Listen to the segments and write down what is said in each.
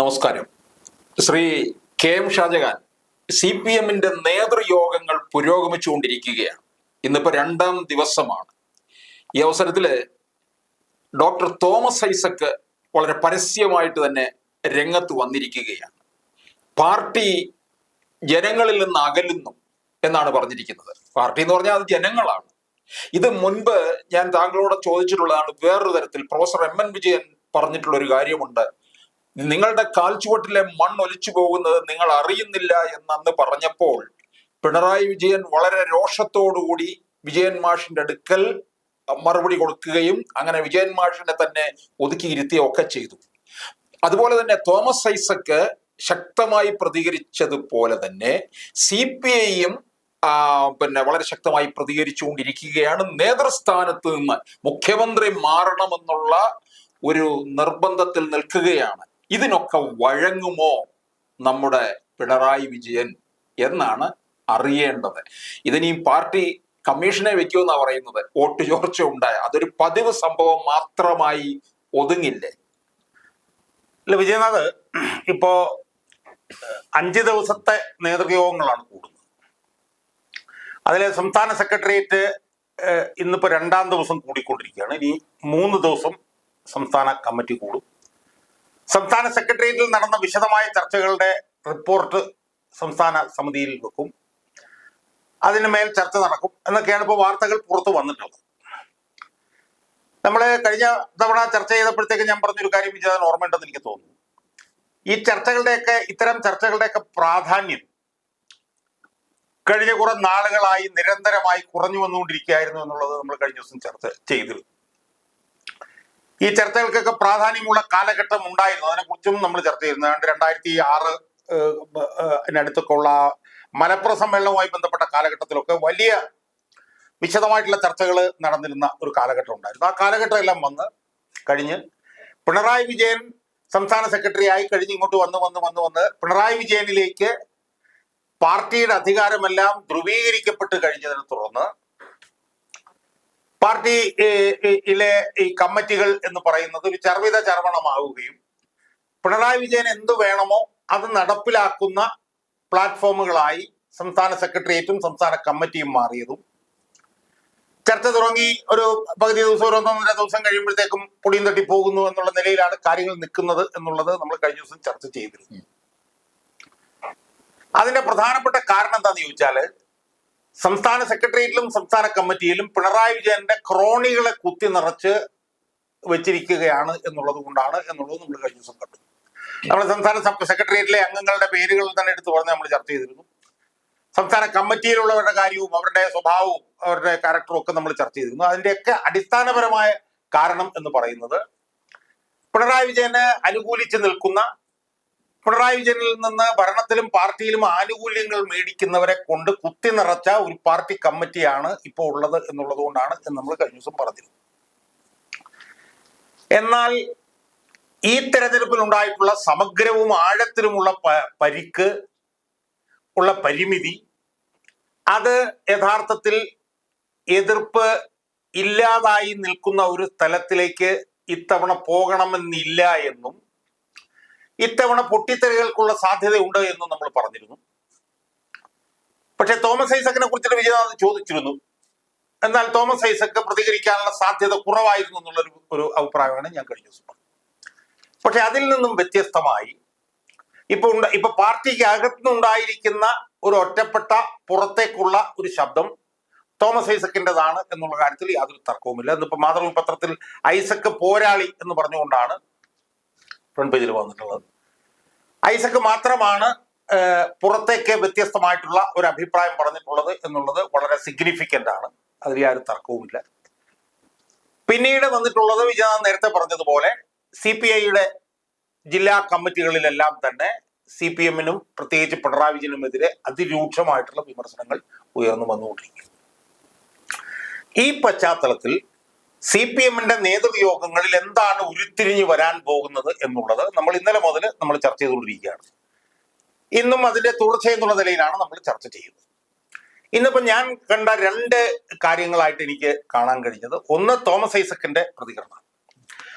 നമസ്കാരം. Shri K M Shajahan C P എമ്മിന്റെ നേതൃയോഗങ്ങൾ പുരോഗമിച്ചുകൊണ്ടിരിക്കുകയാണ്. ഇന്നിപ്പോ രണ്ടാം ദിവസമാണ്. ഈ അവസരത്തിൽ ഡോക്ടർ തോമസ് ഐസക്ക് വളരെ പരസ്യമായിട്ട് തന്നെ രംഗത്ത് വന്നിരിക്കുകയാണ്. പാർട്ടി ജനങ്ങളിൽ നിന്ന് അകലുന്നു എന്നാണ് പറഞ്ഞിരിക്കുന്നത്. പാർട്ടി എന്ന് പറഞ്ഞാൽ അത് ജനങ്ങളാണ്. ഇത് മുൻപ് ഞാൻ താങ്കളോട് ചോദിച്ചിട്ടുള്ളതാണ് വേറൊരു തരത്തിൽ പ്രൊഫസർ എം എൻ വിജയൻ പറഞ്ഞിട്ടുള്ള ഒരു കാര്യമുണ്ട്. നിങ്ങളുടെ കാൽച്ചുവട്ടിലെ മണ്ണ് ഒലിച്ചു പോകുന്നത് നിങ്ങൾ അറിയുന്നില്ല എന്ന് അന്ന് പറഞ്ഞപ്പോൾ പിണറായി വിജയൻ വളരെ രോഷത്തോടുകൂടി വിജയൻ മാഷിന്റെ അടുക്കൽ മറുപടി കൊടുക്കുകയും അങ്ങനെ വിജയൻ മാഷിനെ തന്നെ ഒതുക്കിയിരുത്തുകയൊക്കെ ചെയ്തു. അതുപോലെ തന്നെ തോമസ് ഐസക്ക് ശക്തമായി പ്രതികരിച്ചതുപോലെ തന്നെ സി പി ഐയും പിന്നെ വളരെ ശക്തമായി പ്രതികരിച്ചുകൊണ്ടിരിക്കുകയാണ്. നേതൃസ്ഥാനത്ത് നിന്ന് മുഖ്യമന്ത്രി മാറണമെന്നുള്ള ഒരു നിർബന്ധത്തിൽ നിൽക്കുകയാണ്. ഇതിനൊക്കെ വഴങ്ങുമോ നമ്മുടെ പിണറായി വിജയൻ എന്നാണ് അറിയേണ്ടത്. ഇതിനീ പാർട്ടി കമ്മീഷനെ വെക്കുമെന്നാണ് പറയുന്നത്. വോട്ട് ചോർച്ച ഉണ്ടായ അതൊരു പതിവ് സംഭവം മാത്രമായി ഒതുങ്ങില്ലേ? അല്ല വിജയനാഥ് ഇപ്പോ അഞ്ച് ദിവസത്തെ നേതൃയോഗങ്ങളാണ് കൂടുന്നത്. അതിൽ സംസ്ഥാന സെക്രട്ടേറിയറ്റ് ഇന്നിപ്പോ രണ്ടാം ദിവസം കൂടിക്കൊണ്ടിരിക്കുകയാണ്. ഇനി മൂന്ന് ദിവസം സംസ്ഥാന കമ്മിറ്റി കൂടും. സംസ്ഥാന സെക്രട്ടേറിയറ്റിൽ നടന്ന വിശദമായ ചർച്ചകളുടെ റിപ്പോർട്ട് സംസ്ഥാന സമിതിയിൽ വെക്കും. അതിന് മേൽ ചർച്ച നടക്കും എന്നൊക്കെയാണ് ഇപ്പോൾ വാർത്തകൾ പുറത്തു വന്നിട്ടുള്ളത്. നമ്മൾ കഴിഞ്ഞ തവണ ചർച്ച ചെയ്തപ്പോഴത്തേക്ക് ഞാൻ പറഞ്ഞൊരു കാര്യം വിചാരം ഓർമ്മയുണ്ടെന്ന് എനിക്ക് തോന്നുന്നു. ഈ ചർച്ചകളുടെയൊക്കെ ഇത്തരം ചർച്ചകളുടെയൊക്കെ പ്രാധാന്യം കഴിഞ്ഞ കുറെ നാളുകളായി നിരന്തരമായി കുറഞ്ഞു വന്നുകൊണ്ടിരിക്കുകയായിരുന്നു എന്നുള്ളത് നമ്മൾ കഴിഞ്ഞ ദിവസം ചർച്ച ചെയ്തിരുന്നു. ഈ ചർച്ചകൾക്കൊക്കെ പ്രാധാന്യമുള്ള കാലഘട്ടം ഉണ്ടായിരുന്നു. അതിനെക്കുറിച്ചും നമ്മൾ ചർച്ച ചെയ്യുന്നുണ്ട് രണ്ടായിരത്തി ആറ് അടുത്തൊക്കെ ഉള്ള മലപ്പുറം സമ്മേളനവുമായി ബന്ധപ്പെട്ട കാലഘട്ടത്തിലൊക്കെ വലിയ വിശദമായിട്ടുള്ള ചർച്ചകൾ നടന്നിരുന്ന ഒരു കാലഘട്ടം ഉണ്ടായിരുന്നു. ആ കാലഘട്ടം എല്ലാം വന്ന് കഴിഞ്ഞ് പിണറായി വിജയൻ സംസ്ഥാന സെക്രട്ടറി ആയി കഴിഞ്ഞ് ഇങ്ങോട്ട് വന്ന് വന്ന് വന്ന് വന്ന് പിണറായി വിജയനിലേക്ക് പാർട്ടിയുടെ അധികാരമെല്ലാം ധ്രുവീകരിക്കപ്പെട്ട് കഴിഞ്ഞതിനെ തുടർന്ന് പാർട്ടി ഇലെ ഈ കമ്മിറ്റികൾ എന്ന് പറയുന്നത് ഒരു ചർവിത ചർവണമാവുകയും പിണറായി വിജയൻ എന്തു വേണമോ അത് നടപ്പിലാക്കുന്ന പ്ലാറ്റ്ഫോമുകളായി സംസ്ഥാന സെക്രട്ടേറിയറ്റും സംസ്ഥാന കമ്മിറ്റിയും മാറിയതും. ചർച്ച തുടങ്ങി. ഒരു പകുതി ദിവസം ഒരു ഒന്നൊന്നര ദിവസം കഴിയുമ്പോഴത്തേക്കും പൊടിയും തട്ടി പോകുന്നു എന്നുള്ള നിലയിലാണ് കാര്യങ്ങൾ നിൽക്കുന്നത് എന്നുള്ളത് നമ്മൾ കഴിഞ്ഞ ദിവസം ചർച്ച ചെയ്തിരുന്നു. അതിന്റെ പ്രധാനപ്പെട്ട കാരണം എന്താണെന്ന് ചോദിച്ചാൽ സംസ്ഥാന സെക്രട്ടേറിയറ്റിലും സംസ്ഥാന കമ്മിറ്റിയിലും പിണറായി വിജയന്റെ ക്രോണികളെ കുത്തി നിറച്ച് വെച്ചിരിക്കുകയാണ് എന്നുള്ളത് കൊണ്ടാണ് എന്നുള്ളത് നമ്മൾ കഴിഞ്ഞ ദിവസം കണ്ടു. നമ്മൾ സംസ്ഥാന സെക്രട്ടേറിയറ്റിലെ അംഗങ്ങളുടെ പേരുകൾ തന്നെ എടുത്തു പറഞ്ഞ് നമ്മൾ ചർച്ച ചെയ്തിരുന്നു. സംസ്ഥാന കമ്മിറ്റിയിലുള്ളവരുടെ കാര്യവും അവരുടെ സ്വഭാവവും അവരുടെ ക്യാരക്ടറും ഒക്കെ നമ്മൾ ചർച്ച ചെയ്തിരുന്നു. അതിന്റെയൊക്കെ അടിസ്ഥാനപരമായ കാരണം എന്ന് പറയുന്നത് പിണറായി വിജയനെ അനുകൂലിച്ച് നിൽക്കുന്ന പിണറായി വിജയനിൽ നിന്ന് ഭരണത്തിലും പാർട്ടിയിലും ആനുകൂല്യങ്ങൾ മേടിക്കുന്നവരെ കൊണ്ട് കുത്തി നിറച്ച ഒരു പാർട്ടി കമ്മിറ്റിയാണ് ഇപ്പോൾ ഉള്ളത് എന്നുള്ളത് കൊണ്ടാണ് നമ്മൾ കഴിഞ്ഞ ദിവസം പറഞ്ഞിരുന്നത്. എന്നാൽ ഈ തെരഞ്ഞെടുപ്പിൽ ഉണ്ടായിട്ടുള്ള സമഗ്രവും ആഴത്തിലുമുള്ള പരിക്ക് ഉള്ള പരിമിതി അത് യഥാർത്ഥത്തിൽ എതിർപ്പ് ഇല്ലാതായി നിൽക്കുന്ന ഒരു സ്ഥലത്തിലേക്ക് ഇത്തവണ പോകണമെന്നില്ല എന്നും ഇത്തവണ പൊട്ടിത്തെറികൾക്കുള്ള സാധ്യതയുണ്ട് എന്ന് നമ്മൾ പറഞ്ഞിരുന്നു. പക്ഷെ തോമസ് ഐസക്കിനെ കുറിച്ചിട്ട് വിജയനാഥ് ചോദിച്ചിരുന്നു. എന്നാൽ തോമസ് ഐസക്ക് പ്രതികരിക്കാനുള്ള സാധ്യത കുറവായിരുന്നു എന്നുള്ളൊരു ഒരു അഭിപ്രായമാണ് ഞാൻ കഴിഞ്ഞ ദിവസം പറഞ്ഞത്. പക്ഷെ അതിൽ നിന്നും വ്യത്യസ്തമായി ഇപ്പൊ ഉണ്ട് ഇപ്പൊ പാർട്ടിക്ക് അകത്തുനിന്നുണ്ടായിരിക്കുന്ന ഒരു ഒറ്റപ്പെട്ട പുറത്തേക്കുള്ള ഒരു ശബ്ദം തോമസ് ഐസക്കിന്റെതാണ് എന്നുള്ള കാര്യത്തിൽ യാതൊരു തർക്കവുമില്ല. ഇന്നിപ്പോൾ മാതൃഭൂമി പത്രത്തിൽ ഐസക്ക് പോരാളി എന്ന് പറഞ്ഞുകൊണ്ടാണ് ഫ്രണ്ട് പേജിൽ വന്നിട്ടുള്ളത്. ഐസക്ക് മാത്രമാണ് പുറത്തേക്ക് വ്യത്യസ്തമായിട്ടുള്ള ഒരു അഭിപ്രായം പറഞ്ഞിട്ടുള്ളത് എന്നുള്ളത് വളരെ സിഗ്നിഫിക്കന്റ് ആണ്. അതിൽ യാതൊരു തർക്കവുമില്ല. പിന്നീട് വന്നിട്ടുള്ളത് വിജയനാഥ് നേരത്തെ പറഞ്ഞതുപോലെ സി പി ഐയുടെ ജില്ലാ കമ്മിറ്റികളിലെല്ലാം തന്നെ സി പി എമ്മിനും പ്രത്യേകിച്ച് പിണറായി വിജയനുമെതിരെ അതിരൂക്ഷമായിട്ടുള്ള വിമർശനങ്ങൾ ഉയർന്നു വന്നുകൊണ്ടിരിക്കുന്നു. ഈ പശ്ചാത്തലത്തിൽ സി പി എമ്മിന്റെ നേതൃയോഗങ്ങളിൽ എന്താണ് ഉരുത്തിരിഞ്ഞു വരാൻ പോകുന്നത് എന്നുള്ളത് നമ്മൾ ഇന്നലെ മുതൽ നമ്മൾ ചർച്ച ചെയ്തുകൊണ്ടിരിക്കുകയാണ്. ഇന്നും അതിന്റെ തുടർച്ച എന്നുള്ള നിലയിലാണ് നമ്മൾ ചർച്ച ചെയ്യുന്നത്. ഇന്നിപ്പോ ഞാൻ കണ്ട രണ്ട് കാര്യങ്ങളായിട്ട് എനിക്ക് കാണാൻ കഴിഞ്ഞത്. ഒന്ന് തോമസ് ഐസക്കിന്റെ പ്രതികരണം.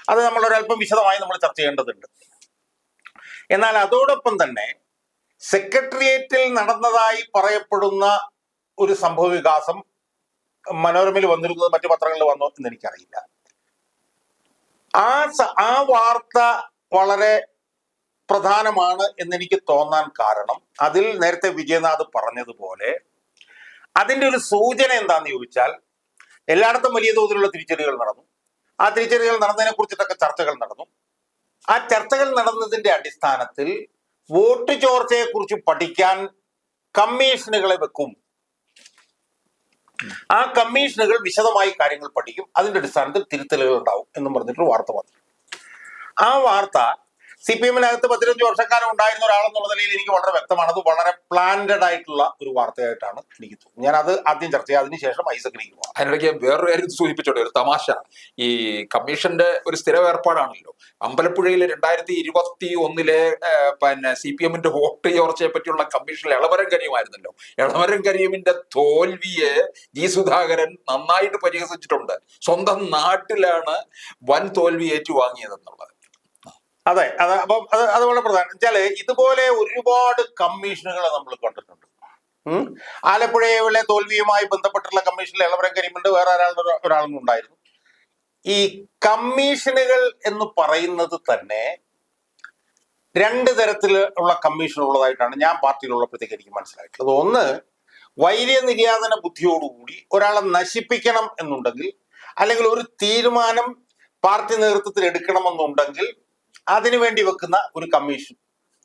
അത് നമ്മൾ ഒരല്പം വിശദമായി നമ്മൾ ചർച്ച ചെയ്യേണ്ടതുണ്ട്. എന്നാൽ അതോടൊപ്പം തന്നെ സെക്രട്ടേറിയറ്റിൽ നടന്നതായി പറയപ്പെടുന്ന ഒരു സംഭവ വികാസം മനോരമയിൽ വന്നിരുന്നത് മറ്റു പത്രങ്ങളിൽ വന്നോ എന്ന് എനിക്കറിയില്ല. ആ ആ വാർത്ത വളരെ പ്രധാനമാണ് എന്നെനിക്ക് തോന്നാൻ കാരണം. അതിൽ നേരത്തെ വിജയനാഥ് പറഞ്ഞതുപോലെ അതിന്റെ ഒരു സൂചന എന്താന്ന് ചോദിച്ചാൽ എല്ലായിടത്തും വലിയ തോതിലുള്ള തിരിച്ചടികൾ നടന്നു. ആ തിരിച്ചടികൾ നടന്നതിനെ കുറിച്ചിട്ടൊക്കെ ചർച്ചകൾ നടന്നു. ആ ചർച്ചകൾ നടന്നതിന്റെ അടിസ്ഥാനത്തിൽ വോട്ട് ചോർച്ചയെക്കുറിച്ച് പഠിക്കാൻ കമ്മീഷനുകളെ വെക്കും. ആ കമ്മീഷനുകൾ വിശദമായി കാര്യങ്ങൾ പഠിക്കും. അതിന്റെ അടിസ്ഥാനത്തിൽ തിരുത്തലുകൾ ഉണ്ടാവും എന്നും പറഞ്ഞിട്ടൊരു വാർത്ത വന്നു. ആ വാർത്ത സി പി എമ്മിനകത്ത് പത്തിരഞ്ച് വർഷക്കാലം ഉണ്ടായിരുന്ന ഒരാളെന്നുള്ള നിലയിൽ എനിക്ക് വളരെ വ്യക്തമാണ്. അത് വളരെ പ്ലാന്റഡ് ആയിട്ടുള്ള ഒരു വാർത്തയായിട്ടാണ് എനിക്ക് തോന്നുന്നത്. ഞാൻ അത് ആദ്യം ചർച്ച ചെയ്യാം. അതിനുശേഷം ഐസക്കിലേക്ക് പോകാം അതിനിടയ്ക്ക് വേറൊരു കാര്യം സൂചിപ്പിച്ചോട്ടെ ഒരു തമാശ. ഈ കമ്മീഷന്റെ ഒരു സ്ഥിര ഏർപ്പാടാണല്ലോ. അമ്പലപ്പുഴയിലെ രണ്ടായിരത്തി ഇരുപത്തി ഒന്നിലെ പിന്നെ സി പി എമ്മിന്റെ വോട്ട് ചോർച്ചയെ പറ്റിയുള്ള കമ്മീഷനിൽ എളവരം കരീമായിരുന്നല്ലോ. എളവരം കരീമിന്റെ തോൽവിയെ ജി സുധാകരൻ നന്നായിട്ട് പരിഹസിച്ചിട്ടുണ്ട്. സ്വന്തം നാട്ടിലാണ് വൻ തോൽവി ഏറ്റുവാങ്ങിയതെന്നുള്ളത്. അതെ അത് അപ്പം അത് അത് വളരെ പ്രധാനം വെച്ചാൽ ഇതുപോലെ ഒരുപാട് കമ്മീഷനുകൾ നമ്മൾ കണ്ടിട്ടുണ്ട്. ആലപ്പുഴയിലെ തോൽവിയുമായി ബന്ധപ്പെട്ടുള്ള കമ്മീഷനിൽ എളവരം കരിമുണ്ട് വേറെ ഒരാളുടെ ഒരാളും ഉണ്ടായിരുന്നു. ഈ കമ്മീഷനുകൾ എന്ന് പറയുന്നത് തന്നെ രണ്ട് തരത്തിലുള്ള കമ്മീഷൻ ഉള്ളതായിട്ടാണ് ഞാൻ പാർട്ടിയിലുള്ളപ്പോഴത്തേക്ക് എനിക്ക് മനസ്സിലായിട്ടുള്ളത്. ഒന്ന് വൈര്യ നിര്യാതന ബുദ്ധിയോടുകൂടി ഒരാളെ നശിപ്പിക്കണം എന്നുണ്ടെങ്കിൽ അല്ലെങ്കിൽ ഒരു തീരുമാനം പാർട്ടി നേതൃത്വത്തിൽ എടുക്കണമെന്നുണ്ടെങ്കിൽ അതിനുവേണ്ടി വെക്കുന്ന ഒരു കമ്മീഷൻ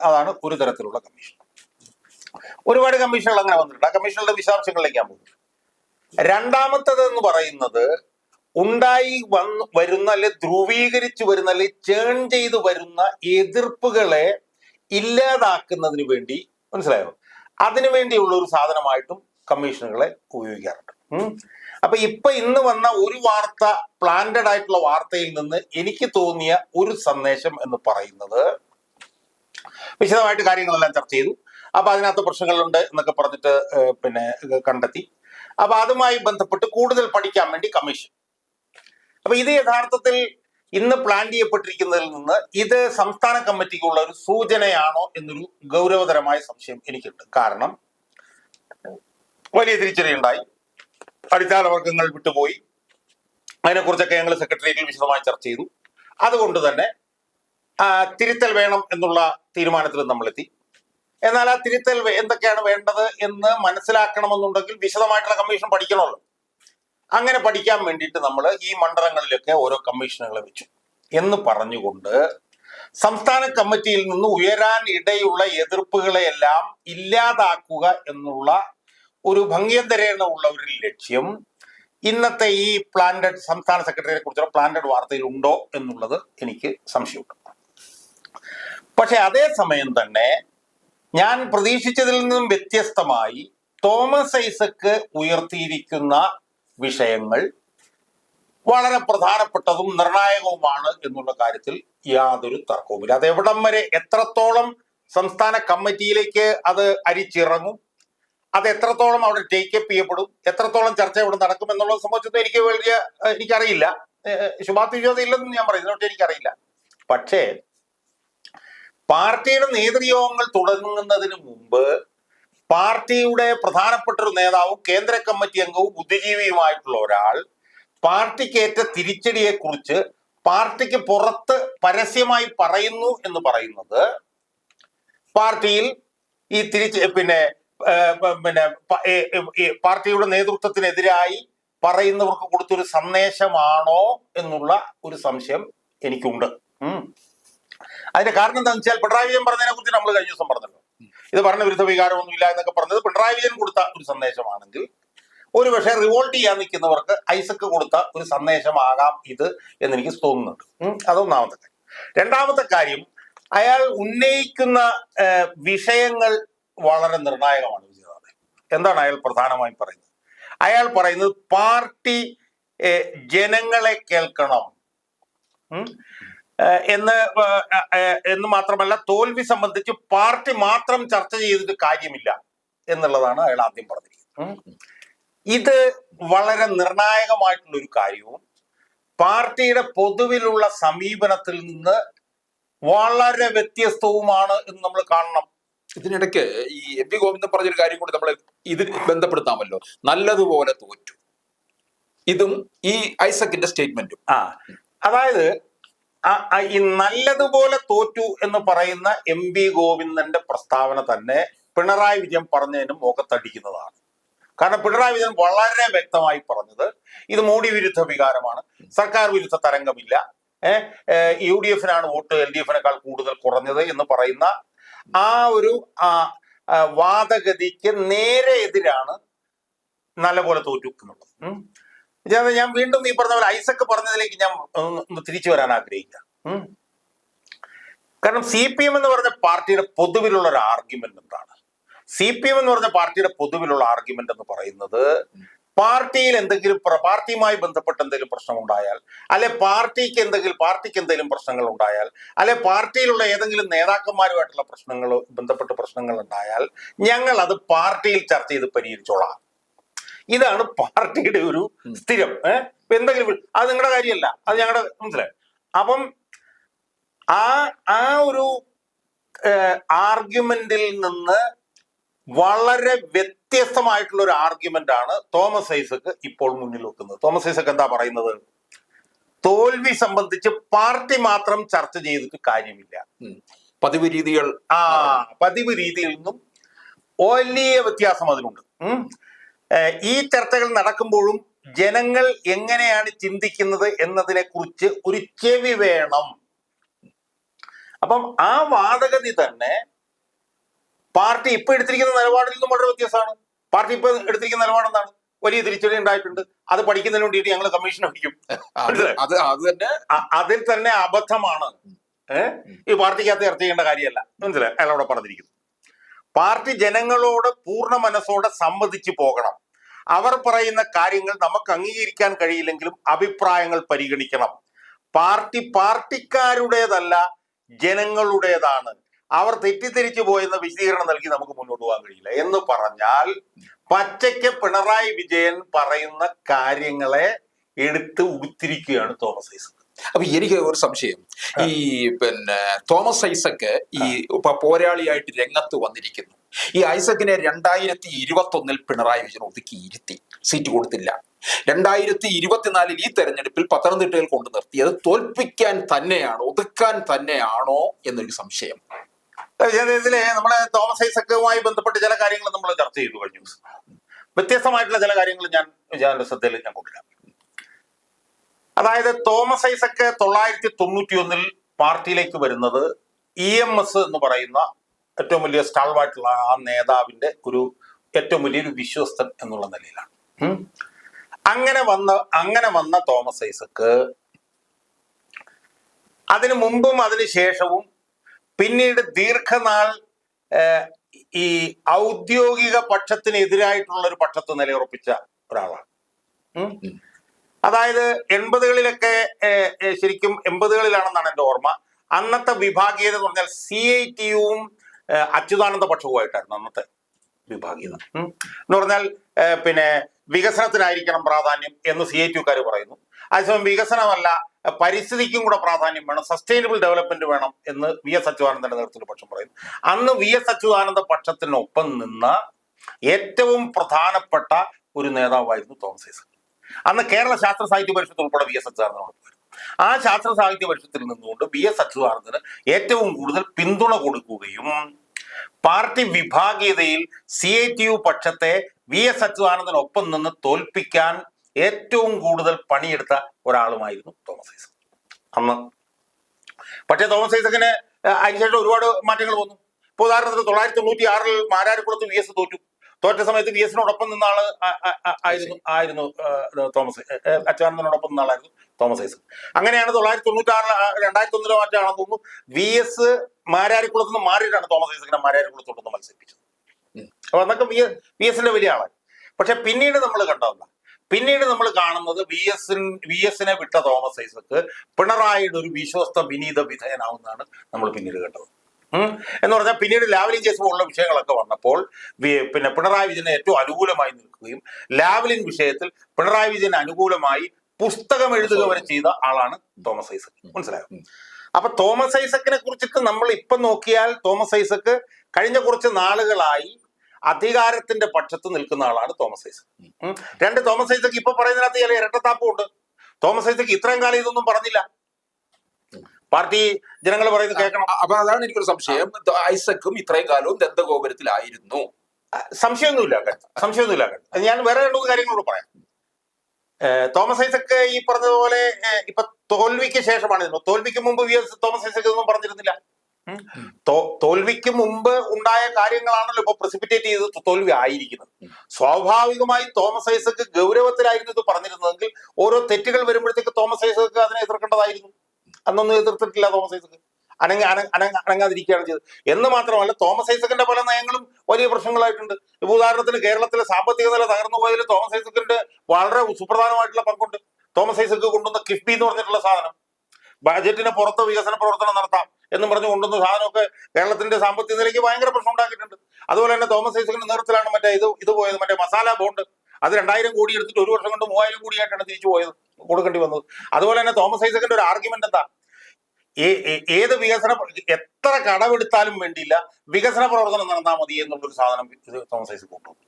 അതാണ് ഒരു തരത്തിലുള്ള കമ്മീഷൻ ഒരുപാട് കമ്മീഷനുകൾ അങ്ങനെ വന്നിട്ടുണ്ട്. ആ കമ്മീഷനുകളുടെ വിശദാംശങ്ങളിലേക്ക് ഞാൻ രണ്ടാമത്തത് എന്ന് പറയുന്നത് ഉണ്ടായി വന്ന് വരുന്ന അല്ലെ ധ്രുവീകരിച്ചു വരുന്ന അല്ലെ ചേൺ ചെയ്ത് വരുന്ന എതിർപ്പുകളെ ഇല്ലാതാക്കുന്നതിന് വേണ്ടി മനസ്സിലായോ? അതിനു വേണ്ടിയുള്ള ഒരു സാധനമായിട്ടും കമ്മീഷനുകളെ ഉപയോഗിക്കാറുണ്ട്. അപ്പൊ ഇപ്പൊ ഇന്ന് വന്ന ഒരു വാർത്ത പ്ലാന്റഡ് ആയിട്ടുള്ള വാർത്തയിൽ നിന്ന് എനിക്ക് തോന്നിയ ഒരു സന്ദേശം എന്ന് പറയുന്നത് വിശദമായിട്ട് കാര്യങ്ങളെല്ലാം ചർച്ച ചെയ്തു. അപ്പൊ അതിനകത്ത് പ്രശ്നങ്ങളുണ്ട് എന്നൊക്കെ പറഞ്ഞിട്ട് പിന്നെ കണ്ടെത്തി. അപ്പൊ അതുമായി ബന്ധപ്പെട്ട് കൂടുതൽ പഠിക്കാൻ വേണ്ടി കമ്മീഷൻ അപ്പൊ ഇത് യഥാർത്ഥത്തിൽ ഇന്ന് പ്ലാൻ ചെയ്യപ്പെട്ടിരിക്കുന്നതിൽ നിന്ന് ഇത് സംസ്ഥാന കമ്മിറ്റിക്കുള്ള ഒരു സൂചനയാണോ എന്നൊരു ഗൗരവതരമായ സംശയം എനിക്കുണ്ട്. കാരണം വലിയ തിരിച്ചടിയുണ്ടായി അടിസ്ഥാന വർഗങ്ങൾ വിട്ടുപോയി അതിനെക്കുറിച്ചൊക്കെ ഞങ്ങൾ സെക്രട്ടേറിയറ്റിൽ വിശദമായി ചർച്ച ചെയ്തു. അതുകൊണ്ട് തന്നെ തിരുത്തൽ വേണം എന്നുള്ള തീരുമാനത്തിൽ നമ്മളെത്തി. എന്നാൽ ആ തിരുത്തൽ എന്തൊക്കെയാണ് വേണ്ടത് എന്ന് മനസ്സിലാക്കണമെന്നുണ്ടെങ്കിൽ വിശദമായിട്ടുള്ള കമ്മീഷൻ പഠിക്കണമല്ലോ. അങ്ങനെ പഠിക്കാൻ വേണ്ടിയിട്ട് നമ്മൾ ഈ മണ്ഡലങ്ങളിലൊക്കെ ഓരോ കമ്മീഷനുകളെ വെച്ചു. എന്ന് പറഞ്ഞുകൊണ്ട് സംസ്ഥാന കമ്മിറ്റിയിൽ നിന്ന് ഉയരാൻ ഇടയുള്ള എതിർപ്പുകളെയെല്ലാം ഇല്ലാതാക്കുക എന്നുള്ള ഒരു ഭംഗിയന്തരേണ ഉള്ള ഒരു ലക്ഷ്യം. ഇന്നത്തെ ഈ പ്ലാന്റഡ് സംസ്ഥാന സെക്രട്ടറിയെ കുറിച്ചുള്ള പ്ലാന്റഡ് വാർത്തയിൽ ഉണ്ടോ എന്നുള്ളത് എനിക്ക് സംശയമുണ്ട്. പക്ഷെ അതേസമയം തന്നെ ഞാൻ പ്രതീക്ഷിച്ചതിൽ നിന്നും വ്യത്യസ്തമായി തോമസ് ഐസക്ക് ഉയർത്തിയിരിക്കുന്ന വിഷയങ്ങൾ വളരെ പ്രധാനപ്പെട്ടതും നിർണായകവുമാണ് എന്നുള്ള കാര്യത്തിൽ യാതൊരു തർക്കവുമില്ല. അത് എവിടം വരെ എത്രത്തോളം സംസ്ഥാന കമ്മിറ്റിയിലേക്ക് അത് അരിച്ചിറങ്ങും അത് എത്രത്തോളം അവിടെ ടേക്കപ്പ് ചെയ്യപ്പെടും എത്രത്തോളം ചർച്ച ഇവിടെ നടക്കും എന്നുള്ളത് സംബന്ധിച്ചൊന്നും എനിക്ക് വലിയ എനിക്കറിയില്ല. ശുഭാപ്തി വിശ്വാസം ഇല്ലെന്ന് ഞാൻ പറയുന്നു പക്ഷേ എനിക്കറിയില്ല. പക്ഷേ പാർട്ടിയുടെ നേതൃയോഗങ്ങൾ തുടങ്ങുന്നതിന് മുമ്പ് പാർട്ടിയുടെ പ്രധാനപ്പെട്ട ഒരു നേതാവും കേന്ദ്ര കമ്മിറ്റി അംഗവും ബുദ്ധിജീവിയുമായിട്ടുള്ള ഒരാൾ പാർട്ടിക്കേറ്റ തിരിച്ചടിയെ കുറിച്ച് പാർട്ടിക്ക് പുറത്ത് പരസ്യമായി പറയുന്നു എന്ന് പറയുന്നത് പാർട്ടിയിൽ ഈ തിരിച്ച് പിന്നെ പിന്നെ പാർട്ടിയുടെ നേതൃത്വത്തിനെതിരായി പറയുന്നവർക്ക് കൊടുത്തൊരു സന്ദേശമാണോ എന്നുള്ള ഒരു സംശയം എനിക്കുണ്ട്. അതിന്റെ കാരണം എന്താണെന്ന് വെച്ചാൽ പിണറായി വിജയൻ പറഞ്ഞതിനെ കുറിച്ച് നമ്മൾ കഴിഞ്ഞ ദിവസം പറഞ്ഞല്ലോ. ഇത് ഭരണവിരുദ്ധ വികാരമൊന്നുമില്ല എന്നൊക്കെ പറഞ്ഞത് പിണറായി വിജയൻ കൊടുത്ത ഒരു സന്ദേശമാണെങ്കിൽ ഒരു പക്ഷേ റിവോൾട്ട് ചെയ്യാൻ നിൽക്കുന്നവർക്ക് ഐസക്ക് കൊടുത്ത ഒരു സന്ദേശമാകാം ഇത് എന്ന് എനിക്ക് തോന്നുന്നുണ്ട് അതൊന്നാമത്തെ കാര്യം. രണ്ടാമത്തെ കാര്യം അയാൾ ഉന്നയിക്കുന്ന വിഷയങ്ങൾ വളരെ നിർണായകമാണ് വിജയനാഥൻ എന്താണ് അയാൾ പ്രധാനമായി പറയുന്നത്? അയാൾ പറയുന്നത് പാർട്ടി ജനങ്ങളെ കേൾക്കണം. എന്ന് എന്ന് മാത്രമല്ല തോൽവി സംബന്ധിച്ച് പാർട്ടി മാത്രം ചർച്ച ചെയ്തിട്ട് കാര്യമില്ല എന്നുള്ളതാണ് അയാൾ ആദ്യം പറഞ്ഞിരിക്കുന്നത്. ഇത് വളരെ നിർണായകമായിട്ടുള്ള ഒരു കാര്യവും പാർട്ടിയുടെ പൊതുവിലുള്ള സമീപനത്തിൽ നിന്ന് വളരെ വ്യത്യസ്തവുമാണ് എന്ന് നമ്മൾ കാണണം. ഇതിനിടയ്ക്ക് ഈ എം പി ഗോവിന്ദൻ പറഞ്ഞൊരു കാര്യം കൂടി നമ്മൾ ഇത് ബന്ധപ്പെടുത്താമല്ലോ. നല്ലതുപോലെ തോറ്റു. ഇതും ഈ ഐസക്കിന്റെ സ്റ്റേറ്റ്മെന്റും. ആ അതായത് ഈ നല്ലതുപോലെ തോറ്റു എന്ന് പറയുന്ന എം പി ഗോവിന്ദന്റെ പ്രസ്താവന തന്നെ പിണറായി വിജയൻ പറഞ്ഞതിന് മുഖത്തടിക്കുന്നതാണ്. കാരണം പിണറായി വിജയൻ വളരെ വ്യക്തമായി പറഞ്ഞത് ഇത് മോഡി വിരുദ്ധ വികാരമാണ്. സർക്കാർ വിരുദ്ധ തരംഗമില്ല. ഏഹ് യു ഡി എഫിനാണ് വോട്ട് എൽ ഡി എഫിനേക്കാൾ കൂടുതൽ കുറഞ്ഞത് എന്ന് പറയുന്ന ആ ഒരു വാദഗതിക്ക് നേരെ എതിരാണ് നല്ലപോലെ തോറ്റു എന്നുള്ളത് ഞാൻ ഞാൻ വീണ്ടും ഈ പറഞ്ഞ പോലെ ഐസക്ക് പറഞ്ഞതിലേക്ക് ഞാൻ തിരിച്ചു വരാൻ ആഗ്രഹിക്കാം. കാരണം സി പി എം എന്ന് പറഞ്ഞ പാർട്ടിയുടെ പൊതുവിലുള്ള ഒരു ആർഗ്യുമെന്റ് എന്താണ്? സി പി എം എന്ന് പറഞ്ഞ പാർട്ടിയുടെ പൊതുവിലുള്ള ആർഗ്യുമെന്റ് എന്ന് പറയുന്നത് പാർട്ടിയിൽ എന്തെങ്കിലും പാർട്ടിയുമായി ബന്ധപ്പെട്ട് എന്തെങ്കിലും പ്രശ്നം ഉണ്ടായാൽ അല്ലെ പാർട്ടിക്ക് എന്തെങ്കിലും പാർട്ടിക്ക് എന്തെങ്കിലും പ്രശ്നങ്ങൾ ഉണ്ടായാൽ അല്ലെ പാർട്ടിയിലുള്ള ഏതെങ്കിലും നേതാക്കന്മാരുമായിട്ടുള്ള പ്രശ്നങ്ങൾ ബന്ധപ്പെട്ട് പ്രശ്നങ്ങൾ ഉണ്ടായാൽ ഞങ്ങൾ അത് പാർട്ടിയിൽ ചർച്ച ചെയ്ത് പരിഹരിച്ചോളാം. ഇതാണ് പാർട്ടിയുടെ ഒരു സ്ഥിരം ഏഹ് എന്തെങ്കിലും അത് നിങ്ങളുടെ കാര്യമല്ല. അത് ഞങ്ങളുടെ മനസ്സിലായി? അപ്പം ആ ആ ഒരു ആർഗ്യുമെന്റിൽ നിന്ന് വളരെ വ്യത്യസ്തമായിട്ടുള്ള ഒരു ആർഗ്യുമെന്റ് ആണ് തോമസ് ഐസക്ക് ഇപ്പോൾ മുന്നിൽ വെക്കുന്നത്. തോമസ് ഐസക്ക് എന്താ പറയുന്നത്? തോൽവി സംബന്ധിച്ച് പാർട്ടി മാത്രം ചർച്ച ചെയ്തിട്ട് കാര്യമില്ല. പതിവ് രീതികൾ ആ പതിവ് രീതിയിൽ നിന്നും വലിയ വ്യത്യാസം അതിനുണ്ട് ഈ ചർച്ചകൾ നടക്കുമ്പോഴും ജനങ്ങൾ എങ്ങനെയാണ് ചിന്തിക്കുന്നത് എന്നതിനെ കുറിച്ച് ഒരു ചെവി വേണം. അപ്പം ആ വാദഗതി തന്നെ പാർട്ടി ഇപ്പൊ എടുത്തിരിക്കുന്ന നിലപാടിൽ നിന്നും വളരെ വ്യത്യാസമാണ്. പാർട്ടി ഇപ്പൊ എടുത്തിരിക്കുന്ന നിലപാട് എന്താണ്? വലിയ തിരിച്ചടി ഉണ്ടായിട്ടുണ്ട്. അത് പഠിക്കുന്നതിന് വേണ്ടിയിട്ട് ഞങ്ങൾ കമ്മീഷൻ അടിക്കും അതിൽ തന്നെ അബദ്ധമാണ്. ഏഹ് ഈ പാർട്ടിക്കകത്ത് ചർച്ച ചെയ്യേണ്ട കാര്യമല്ല. മനസ്സിലായി? അയാൾ അവിടെ പറഞ്ഞിരിക്കുന്നു. പാർട്ടി ജനങ്ങളോട് പൂർണ മനസ്സോടെ സംവദിച്ചു പോകണം. അവർ പറയുന്ന കാര്യങ്ങൾ നമുക്ക് അംഗീകരിക്കാൻ കഴിയില്ലെങ്കിലും അഭിപ്രായങ്ങൾ പരിഗണിക്കണം. പാർട്ടി പാർട്ടിക്കാരുടേതല്ല ജനങ്ങളുടേതാണ്. അവർ തെറ്റിദ്ധരിച്ചു പോയെന്ന വിശദീകരണം നൽകി നമുക്ക് മുന്നോട്ട് പോകാൻ കഴിയില്ല. എന്ന് പറഞ്ഞാൽ പച്ചയ്ക്ക് പിണറായി വിജയൻ പറയുന്ന കാര്യങ്ങളെ എടുത്ത് ഉടുത്തിരിക്കുകയാണ് തോമസ് ഐസക് അപ്പൊ എനിക്ക് ഒരു സംശയം. ഈ പിന്നെ തോമസ് ഐസക് ഈ പോരാളിയായിട്ട് രംഗത്ത് വന്നിരിക്കുന്നു. ഈ ഐസക്കിനെ രണ്ടായിരത്തി ഇരുപത്തി ഒന്നിൽ പിണറായി വിജയൻ ഒതുക്കി ഇരുത്തി. സീറ്റ് കൊടുത്തില്ല. രണ്ടായിരത്തി ഇരുപത്തിനാലിൽ ഈ തെരഞ്ഞെടുപ്പിൽ പത്തനംതിട്ടയിൽ കൊണ്ടു നിർത്തിയത് തോൽപ്പിക്കാൻ തന്നെയാണോ ഒതുക്കാൻ തന്നെയാണോ എന്നൊരു സംശയം. ഇതിലെ നമ്മുടെ തോമസ് ഐസക്കുമായി ബന്ധപ്പെട്ട് ചില കാര്യങ്ങൾ നമ്മൾ ചർച്ച ചെയ്തു കഴിഞ്ഞു. വ്യത്യസ്തമായിട്ടുള്ള ചില കാര്യങ്ങൾ ഞാൻ വിചാരിച്ച ശ്രദ്ധയിൽ ഞാൻ കൊണ്ടുവരാം. അതായത് തോമസ് ഐസക്ക് തൊള്ളായിരത്തി തൊണ്ണൂറ്റി ഒന്നിൽ പാർട്ടിയിലേക്ക് വരുന്നത് ഇ എം എസ് എന്ന് പറയുന്ന ഏറ്റവും വലിയ സ്റ്റാൾവായിട്ടുള്ള ആ നേതാവിന്റെ ഒരു ഏറ്റവും വലിയൊരു വിശ്വസ്തൻ എന്നുള്ള നിലയിലാണ്. അങ്ങനെ വന്ന അങ്ങനെ വന്ന തോമസ് ഐസക്ക് അതിനു മുമ്പും അതിനു ശേഷവും പിന്നീട് ദീർഘനാൾ ഈ ഔദ്യോഗിക പക്ഷത്തിനെതിരായിട്ടുള്ള ഒരു പക്ഷത്ത് നിലയുറപ്പിച്ച ഒരാളാണ്. അതായത് എൺപതുകളിലൊക്കെ ശരിക്കും എൺപതുകളിലാണെന്നാണ് എന്റെ ഓർമ്മ. അന്നത്തെ വിഭാഗീയത എന്ന് പറഞ്ഞാൽ സി ഐ ടിയും അച്യുതാനന്ദ പക്ഷവുമായിട്ടായിരുന്നു അന്നത്തെ വിഭാഗീയത. എന്ന് പറഞ്ഞാൽ പിന്നെ വികസനത്തിനായിരിക്കണം പ്രാധാന്യം എന്ന് സി ഐ ടിക്കാർ പറയുന്നു. അതേസമയം വികസനമല്ല പരിസ്ഥിതിക്കും കൂടെ പ്രാധാന്യം വേണം സസ്റ്റൈനബിൾ ഡെവലപ്മെന്റ് വേണം എന്ന് വി എസ് അച്യുതാനന്ദന്റെ നേതൃത്വത്തിൽ പക്ഷം പറയും അന്ന് വി എസ് അച്യുതാനന്ദ പക്ഷത്തിനൊപ്പം നിന്ന ഏറ്റവും പ്രധാനപ്പെട്ട ഒരു നേതാവായിരുന്നു തോമസ് ഐസക്. അന്ന് കേരള ശാസ്ത്ര സാഹിത്യ പരിഷത്ത് ഉൾപ്പെടെ വി എസ് അച്യുതാനന്ദനോട് ആ ശാസ്ത്ര സാഹിത്യ പരിഷത്തിൽ നിന്നുകൊണ്ട് വി എസ് അച്യുതാനന്ദന് ഏറ്റവും കൂടുതൽ പിന്തുണ കൊടുക്കുകയും പാർട്ടി വിഭാഗീയതയിൽ സി ഐ ടി യു പക്ഷത്തെ വി എസ് അച്യുതാനന്ദനൊപ്പം നിന്ന് തോൽപ്പിക്കാൻ ഏറ്റവും കൂടുതൽ പണിയെടുത്ത ഒരാളുമായിരുന്നു തോമസ് ഐസക്. അന്ന് പക്ഷേ തോമസ് ഐസക്കിന് അതിനുശേഷം ഒരുപാട് മാറ്റങ്ങൾ വന്നു. ഇപ്പൊ ഉദാഹരണത്തിന് തൊള്ളായിരത്തി തൊണ്ണൂറ്റി ആറിൽ മാരാരിക്കുളത്ത് വി എസ് തോറ്റു. തോറ്റ സമയത്ത് വി എസിനോടൊപ്പം നിന്ന ആൾ ആയിരുന്നു ആയിരുന്നു തോമസ് അച്യുതാനന്ദനോടൊപ്പം നിന്ന ആളായിരുന്നു തോമസ് ഐസക്. അങ്ങനെയാണ് തൊള്ളായിരത്തി തൊണ്ണൂറ്റി ആറിൽ രണ്ടായിരത്തി ഒന്നിലോ മറ്റാണെന്ന് തോന്നുന്നു വി എസ് മാരാരിക്കുളത്ത് നിന്ന് മാറിയിട്ടാണ് തോമസ് ഐസക്കിനെ മാരാരിക്കുളത്തോട്ടൊന്ന് മത്സരിപ്പിച്ചത്. അപ്പൊ അന്നൊക്കെ വി വി എസിന്റെ വലിയ ആളാണ് പക്ഷെ പിന്നീട് നമ്മൾ കണ്ടതെന്താ പിന്നീട് നമ്മൾ കാണുന്നത് വി എസ് വി എസിനെ വിട്ട തോമസ് ഐസക്ക് പിണറായിയുടെ ഒരു വിശ്വസ്ത വിനീത വിധേയനാവുന്നതാണ് നമ്മൾ പിന്നീട് കേട്ടത്. എന്ന് പറഞ്ഞാൽ പിന്നീട് ലാവലിൻ കേസ് പോലുള്ള വിഷയങ്ങളൊക്കെ വന്നപ്പോൾ പിന്നെ പിണറായി വിജയന് ഏറ്റവും അനുകൂലമായി നിൽക്കുകയും ലാവലിൻ വിഷയത്തിൽ പിണറായി വിജയന് അനുകൂലമായി പുസ്തകം എഴുതുക വരെ ചെയ്ത ആളാണ് തോമസ് ഐസക് മനസ്സിലായോ? അപ്പൊ തോമസ് ഐസക്കിനെ കുറിച്ചിട്ട് നമ്മൾ ഇപ്പൊ നോക്കിയാൽ തോമസ് ഐസക്ക് കഴിഞ്ഞ കുറച്ച് നാളുകളായി അധികാരത്തിന്റെ പക്ഷത്ത് നിൽക്കുന്ന ആളാണ് തോമസ് ഐസക്. രണ്ട് തോമസ് ഐസക് ഇപ്പൊ പറയുന്നതിനകത്ത് ചില ഇരട്ടത്താപ്പും ഉണ്ട് തോമസ് ഐസക് ഇത്രയും കാലം ഇതൊന്നും പറഞ്ഞില്ല. പാർട്ടി ജനങ്ങൾ പറയുന്നത് കേൾക്കണം. അപ്പൊ അതാണ് എനിക്കൊരു സംശയം. ഐസക്കും ഇത്രയും കാലവും ദന്തഗോപുരത്തിലായിരുന്നു. സംശയമൊന്നുമില്ല. സംശയമൊന്നുമില്ല. ഞാൻ വേറെ രണ്ടു മൂന്ന് കാര്യങ്ങളോട് പറയാം. തോമസ് ഐസക് ഈ പറഞ്ഞതുപോലെ ഇപ്പൊ തോൽവിക്ക് ശേഷമാണ്. തോൽവിക്ക് മുമ്പ് വി എസ് തോമസ് ഐസക് ഇതൊന്നും പറഞ്ഞിരുന്നില്ല. തോൽവിക്ക് മുമ്പ് ഉണ്ടായ കാര്യങ്ങളാണല്ലോ ഇപ്പൊ പ്രസിപ്പിറ്റേറ്റ് ചെയ്ത് തോൽവി ആയിരിക്കുന്നത് സ്വാഭാവികമായി തോമസ് ഐസക്ക് ഗൗരവത്തിലായിരുന്നു ഇത് പറഞ്ഞിരുന്നതെങ്കിൽ ഓരോ തെറ്റുകൾ വരുമ്പോഴത്തേക്ക് തോമസ് ഐസക്ക് അതിനെ എതിർക്കേണ്ടതായിരുന്നു. അന്നൊന്നും എതിർത്തിട്ടില്ല തോമസ് ഐസക്ക്. അനങ്ങ അനങ്ങ അനങ്ങ അനങ്ങാതിരിക്കുകയാണ് ചെയ്തത്. എന്ന് മാത്രമല്ല തോമസ് ഐസക്കിന്റെ പല നയങ്ങളും വലിയ പ്രശ്നങ്ങളായിട്ടുണ്ട്. ഇപ്പൊ ഉദാഹരണത്തിന് കേരളത്തിലെ സാമ്പത്തിക നില തകർന്നു പോയതിൽ തോമസ് ഐസക്കിന്റെ വളരെ സുപ്രധാനമായിട്ടുള്ള പങ്കുണ്ട്. തോമസ് ഐസക്ക് കൊണ്ടുവന്ന കിഫ്ബി എന്ന് പറഞ്ഞിട്ടുള്ള സാധനം. ബജറ്റിന് പുറത്ത് വികസന പ്രവർത്തനം നടത്താം എന്ന് പറഞ്ഞു കൊണ്ടുവന്ന സാധനമൊക്കെ കേരളത്തിന്റെ സാമ്പത്തിക നിലയ്ക്ക് ഭയങ്കര പ്രശ്നം ഉണ്ടാക്കിയിട്ടുണ്ട്. അതുപോലെ തന്നെ തോമസ് ഐസക്കിന്റെ നേതൃത്വത്തിലാണ് മറ്റേ ഇത് ഇത് പോയത് മറ്റേ മസാല ബോണ്ട്. അത് രണ്ടായിരം കോടി എടുത്തിട്ട് ഒരു വർഷം കൊണ്ട് മൂവായിരം കോടിയായിട്ടാണ് തിരിച്ചു പോയത് കൊടുക്കേണ്ടി വന്നത്. അതുപോലെ തന്നെ തോമസ് ഐസക്കിന്റെ ഒരു ആർഗ്യുമെന്റ് എന്താ? ഏത് വികസന എത്ര കടമെടുത്താലും വേണ്ടിയില്ല വികസന പ്രവർത്തനം നടന്നാൽ മതി എന്നുള്ളൊരു സാധനം തോമസ് ഐസക് കൊണ്ടുവന്നു.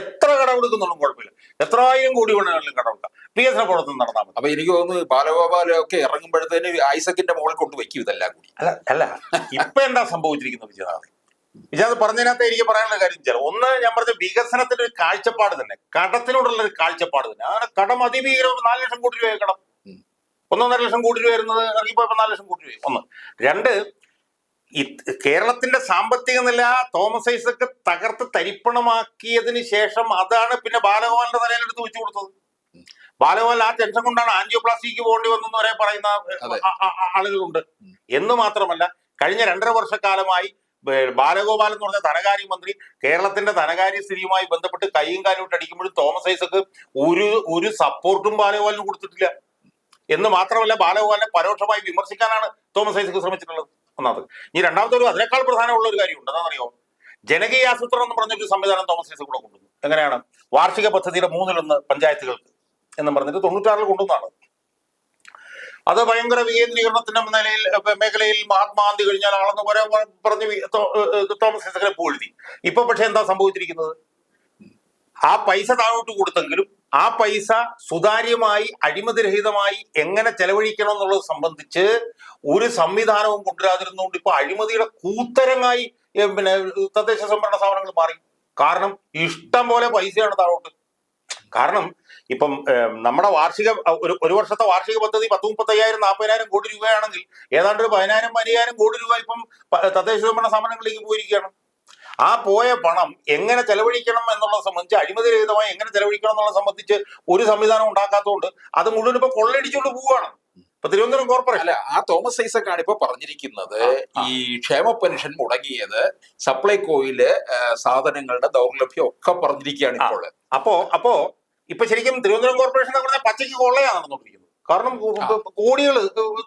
എത്ര കട കൊടുക്കുന്നുള്ള കുഴപ്പമില്ല. എത്രായിരം കോടി വേണമെങ്കിലും പി എസ് പ്രവർത്തനം നടന്നാൽ മതി. അപ്പൊ എനിക്ക് തോന്നുന്നു ബാലഗോപാല ഒക്കെ ഇറങ്ങുമ്പോഴത്തേന് ഐസക്കിന്റെ മുകളിൽ കൊണ്ട് വെക്കും ഇതെല്ലാം കൂടി. അല്ല അല്ല. ഇപ്പൊ എന്താ സംഭവിച്ചിരിക്കുന്നത് വിജയനാഥ് വിജയനാഥ് പറഞ്ഞതിനകത്ത് എനിക്ക് പറയാനുള്ള കാര്യം വെച്ചാൽ ഒന്ന് ഞാൻ പറഞ്ഞ വികസനത്തിന്റെ ഒരു കാഴ്ചപ്പാട് തന്നെ. കടത്തിനോടുള്ള ഒരു കാഴ്ചപ്പാട് തന്നെ. അങ്ങനെ കടം അതിഭീകരം നാല് ലക്ഷം കോടി രൂപ കടം. ഒന്നൊന്നര ലക്ഷം കോടി രൂപ വരുന്നത് ഇറങ്ങിപ്പോ നാല് ലക്ഷം കോടി രൂപ ഒന്ന്. രണ്ട് ഈ കേരളത്തിന്റെ സാമ്പത്തിക നില തോമസ് ഐസക്ക് തകർത്ത് തരിപ്പണമാക്കിയതിന് ശേഷം അതാണ് പിന്നെ ബാലഗോപാലിന്റെ തലയിലെടുത്ത് വെച്ചു കൊടുത്തത്. ബാലഗോപാൽ ആ ടെൻഷൻ കൊണ്ടാണ് ആൻജിയോപ്ലാസ്റ്റിക്ക് പോകേണ്ടി വന്നെന്ന് വരെ പറയുന്ന ആളുകളുണ്ട് എന്ന് മാത്രമല്ല കഴിഞ്ഞ രണ്ടര വർഷക്കാലമായി ബാലഗോപാൽ എന്ന് പറഞ്ഞ ധനകാര്യമന്ത്രി കേരളത്തിന്റെ ധനകാര്യ സ്ഥിതിയുമായി ബന്ധപ്പെട്ട് കൈയും കാലും ഇട്ട് അടിക്കുമ്പോഴും തോമസ് ഐസക്ക് ഒരു ഒരു സപ്പോർട്ടും ബാലഗോപാലിന് കൊടുത്തിട്ടില്ല. എന്ന് മാത്രമല്ല ബാലഗോപാലിനെ പരോക്ഷമായി വിമർശിക്കാനാണ് തോമസ് ഐസക്ക് ശ്രമിച്ചിട്ടുള്ളത്. ഒന്നാമത്. ഇനി രണ്ടാമത്തെ ഒരു അതിനേക്കാൾ പ്രധാനമുള്ള ഒരു കാര്യമുണ്ട്. എന്താണെന്നറിയോ ജനകീയ ആസൂത്രണം എന്ന് പറഞ്ഞൊരു സംവിധാനം തോമസ് ഐസക് കൂടെ കൊണ്ടുവന്നു. എങ്ങനെയാണ്? വാർഷിക പദ്ധതിയുടെ മൂന്നിലൊന്ന് പഞ്ചായത്തുകൾക്ക് എന്ന് പറഞ്ഞിട്ട് തൊണ്ണൂറ്റാറിൽ കൊണ്ടുവന്നാണ് അത് ഭയങ്കര വികേന്ദ്രീകരണത്തിന്റെ നിലയിൽ മേഖലയിൽ മഹാത്മാഗാന്ധി കഴിഞ്ഞാൽ ആളെന്ന് പറയാൻ പറഞ്ഞ് തോമസ് ഐസക്കിനെ പൂഴ്ത്തി. ഇപ്പൊ പക്ഷെ എന്താ സംഭവിച്ചിരിക്കുന്നത്? ആ പൈസ താഴോട്ട് കൊടുത്തെങ്കിലും ആ പൈസ സുതാര്യമായി അഴിമതിരഹിതമായി എങ്ങനെ ചെലവഴിക്കണം എന്നുള്ളത് സംബന്ധിച്ച് ഒരു സംവിധാനവും കൊണ്ടുവരാതിരുന്നുകൊണ്ട് ഇപ്പൊ അഴിമതിയുടെ കൂത്തരങ്ങായി പിന്നെ തദ്ദേശ സംഭരണ സ്ഥാപനങ്ങൾ മാറി. കാരണം ഇഷ്ടം പോലെ പൈസയാണ് താഴോട്ട്. കാരണം ഇപ്പം നമ്മുടെ വാർഷിക ഒരു ഒരു വർഷത്തെ വാർഷിക പദ്ധതി പത്ത് മുപ്പത്തയ്യായിരം നാൽപ്പതിനായിരം കോടി രൂപയാണെങ്കിൽ ഏതാണ്ട് ഒരു പതിനായിരം പതിനായിരം കോടി രൂപ ഇപ്പം തദ്ദേശ സംഭരണ സ്ഥാപനങ്ങളിലേക്ക് പോയിരിക്കുകയാണ്. ആ പോയ പണം എങ്ങനെ ചെലവഴിക്കണം എന്നുള്ളത് സംബന്ധിച്ച് അഴിമതിരഹിതമായി എങ്ങനെ ചെലവഴിക്കണം എന്നുള്ളത് സംബന്ധിച്ച് ഒരു സംവിധാനം ഉണ്ടാക്കാത്തതുകൊണ്ട് അത് മുഴുവൻ ഇപ്പൊ കൊള്ളയടിച്ചുകൊണ്ട് പോവുകയാണ് ഇപ്പൊ തിരുവനന്തപുരം കോർപ്പറേഷൻ അല്ല ആ തോമസ് ഐസക്കാണ് ഇപ്പൊ പറഞ്ഞിരിക്കുന്നത്. ഈ ക്ഷേമ പെൻഷൻ മുടങ്ങിയത് സപ്ലൈകോയിലെ സാധനങ്ങളുടെ ദൗർലഭ്യം ഒക്കെ പറഞ്ഞിരിക്കുകയാണ് ഇപ്പോൾ അപ്പോ അപ്പോ ഇപ്പൊ ശരിക്കും തിരുവനന്തപുരം കോർപ്പറേഷൻ എന്ന് പറഞ്ഞാൽ പച്ചയ്ക്ക് കൊള്ളയാണ് നടന്നുകൊണ്ടിരിക്കുന്നത്. കാരണം കോടികൾ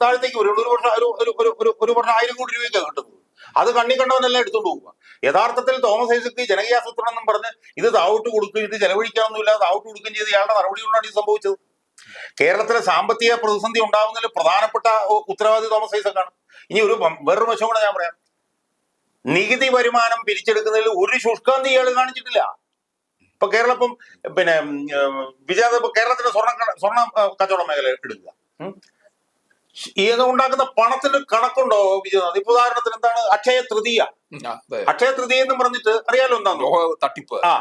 താഴത്തേക്ക് വരും. ഒരു വർഷം ഒരു ഒരു ഒരു വർഷം ആയിരം കോടി രൂപയൊക്കെ കിട്ടുന്നത്. അത് കണ്ണി കണ്ടവനെല്ലാം എടുത്തുകൊണ്ട് പോവുക. യഥാർത്ഥത്തിൽ തോമസ് ഐസക്ക് ജനകീയ എന്നും പറഞ്ഞ് ഇത് താവിട്ട് കൊടുക്കുകയും ഇത് ചെലവഴിക്കാവുന്നില്ല താവിട്ട് കൊടുക്കുകയും ചെയ്ത് ഇയാളുടെ നടപടി കൊണ്ടാണ് ഇത് സംഭവിച്ചത്. കേരളത്തിലെ സാമ്പത്തിക പ്രതിസന്ധി ഉണ്ടാകുന്നതിൽ പ്രധാനപ്പെട്ട ഉത്തരവാദി തോമസ് ഐസക്കാണ്. ഇനി ഒരു വേറൊരു വശം കൂടെ ഞാൻ പറയാം. നികുതി വരുമാനം പിരിച്ചെടുക്കുന്നതിൽ ഒരു ശുഷ്കാന്തി ഇയാൾ കാണിച്ചിട്ടില്ല. ഇപ്പൊ കേരളം ഇപ്പം പിന്നെ ഉം, വിജയ കേരളത്തിന്റെ സ്വർണ സ്വർണ കച്ചവട മേഖല എടുക്കുക. ഇത് ഉണ്ടാക്കുന്ന പണത്തിന്റെ കണക്കുണ്ടോ വിജയനാഥ് ഇപ്പൊ ഉദാഹരണത്തിന് എന്താണ്? അക്ഷയ തൃതീയ. അക്ഷയ തൃതീയ എന്ന് പറഞ്ഞിട്ട് അറിയാലോ എന്താണ് തട്ടിപ്പ്. ആ